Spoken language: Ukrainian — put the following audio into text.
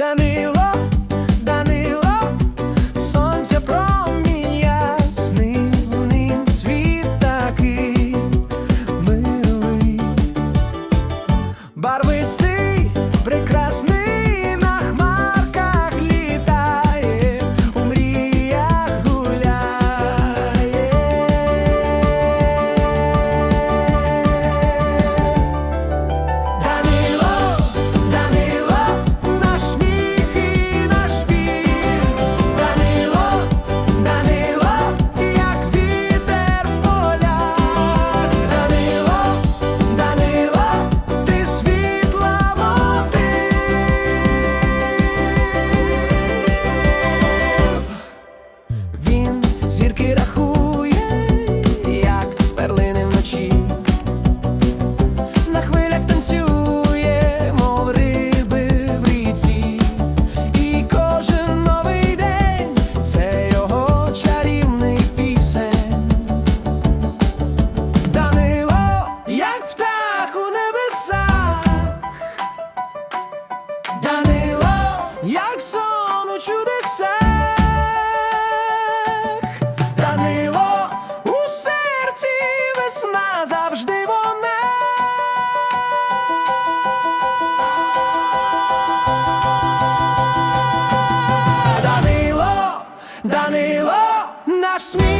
Данило, Данило, сонце проміння, з ним, з ним світ такий милий, барвистий. зірки рахує, як перлини вночі, на хвилях танцює, мов риби в ріці, і кожен новий день це його чарівний пісень. Данило, як птах у небесах, Данило, як сон. нас завжди вона. Danilo, Danilo, наш сміх.